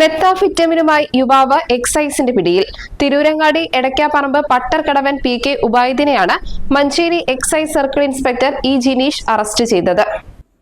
മെത്താഫിറ്റമിനുമായി യുവാവ് എക്സൈസിന്റെ പിടിയിൽ. Tirurangadi എടക്കാപ്പറമ്പ് Pattarkadavan P K ഉബൈദിനെയാണ് Manjeri excise circle inspector E Jinish arrest ചെയ്തത്.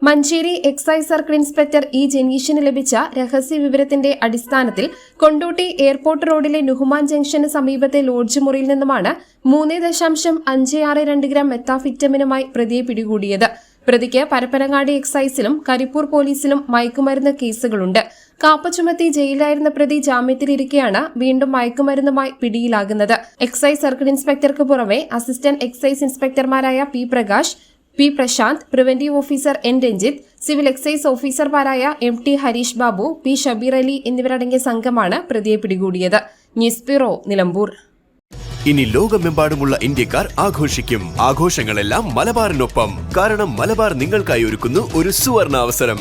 Manjeri excise circle inspector E ജനീഷിന് ലഭിച്ച രഹസ്യ വിവരത്തിന്റെ അടിസ്ഥാനത്തിൽ കൊണ്ടോട്ടി എയർപോർട്ട് റോഡിലെ നുഹുമാൻ ജംഗ്ഷന് സമീപത്തെ ലോഡ്ജ് മുറിയിൽ നിന്നുമാണ് മൂന്ന് ദശാംശം അഞ്ച് ആറ് രണ്ട് ഗ്രാം മെത്താഫിറ്റമിനുമായി പ്രതിയെ പിടികൂടിയത്. പ്രതിക്ക് പരപ്പനങ്ങാടി എക്സൈസിലും കരിപ്പൂർ പോലീസിലും മയക്കുമരുന്ന് കേസുകളുണ്ട്. കാപ്പ ചുമത്തി ജയിലിലായിരുന്ന പ്രതി ജാമ്യത്തിലിരിക്കെയാണ് വീണ്ടും മയക്കുമരുന്നുമായി പിടിയിലാകുന്നത്. എക്സൈസ് സർക്കിൾ ഇൻസ്പെക്ടർക്ക് പുറമെ assistant excise ഇൻസ്പെക്ടർമാരായ P Prakash P Prashanth preventive officer N Ranjith civil excise ഓഫീസർമാരായ M T Harish Babu P Shabeer Ali എന്നിവരടങ്ങിയ സംഘമാണ് പ്രതിയെ പിടികൂടിയത്. News bureau Nilambur. ഇനി ലോകമെമ്പാടുമുള്ള ഇന്ത്യക്കാർ ആഘോഷിക്കും. ആഘോഷങ്ങളെല്ലാം മലബാറിനൊപ്പം. കാരണം മലബാർ നിങ്ങൾക്കായി ഒരുക്കുന്നു ഒരു സുവർണ അവസരം